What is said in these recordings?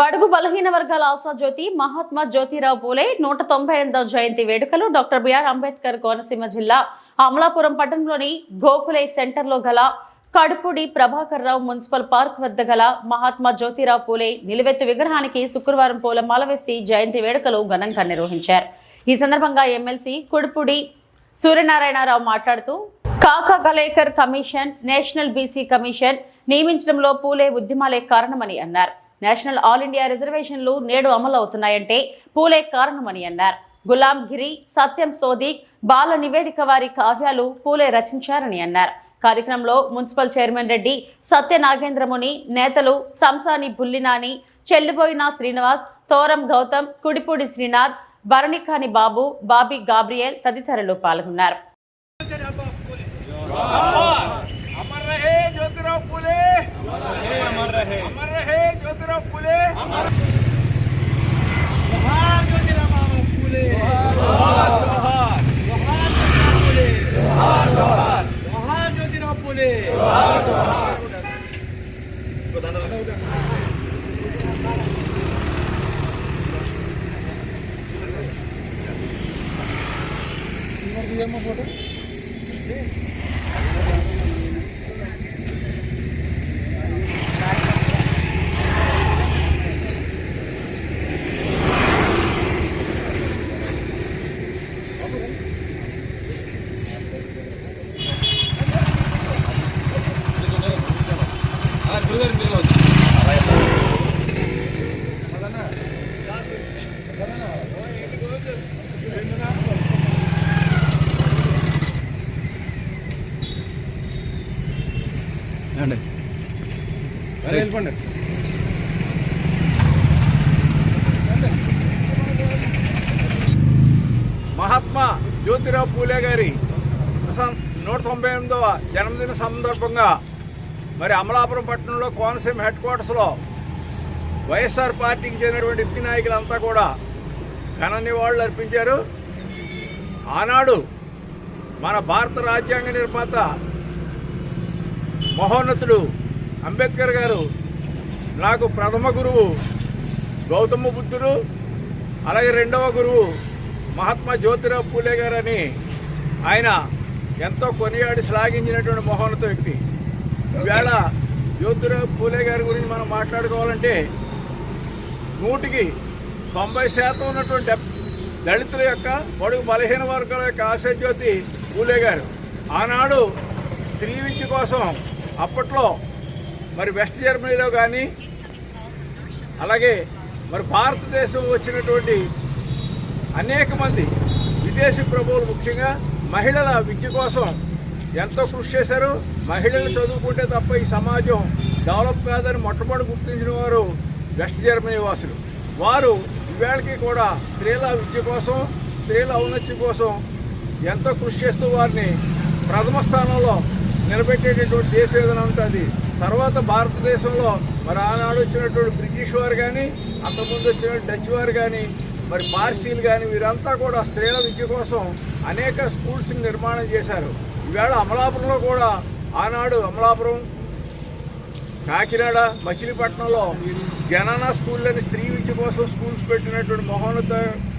బడుగు బలహీన వర్గాల ఆశాజ్యోతి మహాత్మా జ్యోతిరావు పూలే నూట తొంభై ఎనిమిదవ జయంతి వేడుకలు. డాక్టర్ బిఆర్ అంబేద్కర్ కోనసీమ జిల్లా అమలాపురం పట్టణంలోని గోకులే సెంటర్లో గల కడుపుడి ప్రభాకర్ రావు మున్సిపల్ పార్క్ వద్ద గల మహాత్మా జ్యోతిరావు పూలే నిలువెత్తు విగ్రహానికి శుక్రవారం పూలమాల వేసి జయంతి వేడుకలు ఘనంగా నిర్వహించారు. ఈ సందర్భంగా ఎమ్మెల్సీ కుడుపుడి సూర్యనారాయణరావు మాట్లాడుతూ Kaka Kalelkar commission national BC commission నియమించడంలో Phule ఉద్యమాలే కారణమని అన్నారు. నేషనల్ ఆల్ ఇండియా రిజర్వేషన్లు నేడు అమలు అవుతున్నాయంటే పూలే కారణమని అన్నారు. గులాం గిరి సత్యం సోది బాల నివేదిక వారి కావ్యాలు పూలే రచించారని అన్నారు. కార్యక్రమంలో మున్సిపల్ చైర్మన్ రెడ్డి సత్య నాగేంద్రముని నేతలు సంసాని బుల్లినాని చెల్లిబోయిన శ్రీనివాస్ తోరం గౌతమ్ కుడిపూడి శ్రీనాథ్ భరణికాని బాబు బాబీ గాబ్రియల్ తదితరులు పాల్గొన్నారు. রিজার্ভ পড়ে Gracias. వెళ్ళిపోండి. మహాత్మా జ్యోతిరావు పూలే గారి నూట తొంభై ఎనిమిదవ జన్మదిన సందర్భంగా మరి అమలాపురం పట్టణంలో కోనసీమ హెడ్ క్వార్టర్స్లో వైఎస్ఆర్ పార్టీకి చెందినటువంటి వ్యక్తి నాయకులంతా కూడా ఘన నివాళులు అర్పించారు. ఆనాడు మన భారత రాజ్యాంగ నిర్మాత మహోన్నతుడు అంబేద్కర్ గారు నాకు ప్రథమ గురువు గౌతమ బుద్ధుడు అలాగే రెండవ గురువు మహాత్మా జ్యోతిరావు పూలే గారని ఆయన ఎంతో కొనియాడి శ్లాఘించినటువంటి మహోన్నత వ్యక్తి. ఈవేళ జ్యోతిరావు పూలే గారి గురించి మనం మాట్లాడుకోవాలంటే నూటికి తొంభై శాతం ఉన్నటువంటి దళితుల యొక్క పొడుగు బలహీన వర్గాల యొక్క ఆశాజ్యోతి పూలే గారు. ఆనాడు స్త్రీ విద్య కోసం అప్పట్లో మరి వెస్ట్ జర్మనీలో కానీ అలాగే మరి భారతదేశం వచ్చినటువంటి అనేక మంది విదేశీ ప్రభువులు ముఖ్యంగా మహిళల విద్య కోసం ఎంతో కృషి చేశారు. మహిళలు చదువుకుంటే తప్ప ఈ సమాజం డెవలప్ కాదని మొట్టమొదటి గుర్తించిన వారు వెస్ట్ జర్మనీ వాసులు. వారు ఇవాళకి కూడా స్త్రీల విద్య కోసం స్త్రీల ఔన్నత్యం కోసం ఎంతో కృషి చేస్తూ వారిని ప్రథమ స్థానంలో నిలబెట్టేటటువంటి దేశం ఏదైనా ఉంటుంది తర్వాత భారతదేశంలో మరి ఆనాడు వచ్చినటువంటి బ్రిటిష్ వారు కానీ అంతకుముందు వచ్చిన డచ్ వారు కానీ మరి పార్సీలు కానీ వీరంతా కూడా స్త్రీల విద్య కోసం అనేక స్కూల్స్ని నిర్మాణం చేశారు. ఈవేళ అమలాపురంలో కూడా ఆనాడు అమలాపురం కాకినాడ మచిలీపట్నంలో జనన స్కూళ్ళని స్త్రీ విద్య కోసం స్కూల్స్ పెట్టినటువంటి మహోన్నత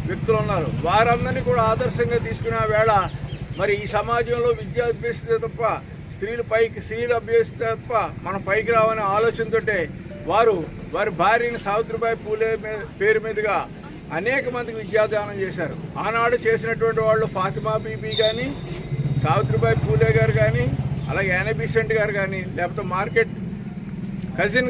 వ్యక్తులు ఉన్నారు. వారందరినీ కూడా ఆదర్శంగా తీసుకునే వేళ మరి ఈ సమాజంలో విద్య అభ్యసిస్తే తప్ప స్త్రీలు పైకి స్త్రీలు అభ్యసిస్తే తప్ప మనం పైకి రావనే ఆలోచనతోటే వారు వారి భార్యని సావిత్రిబాయి పూలే పేరు మీదుగా అనేక మందికి విద్యాదానం చేశారు. ఆనాడు చేసినటువంటి వాళ్ళు ఫాతిమా బీబీ కానీ సావిత్రిబాయి పూలే గారు కానీ అలాగే యానబీసెంట్ గారు కానీ లేకపోతే మార్కెట్ కజిన్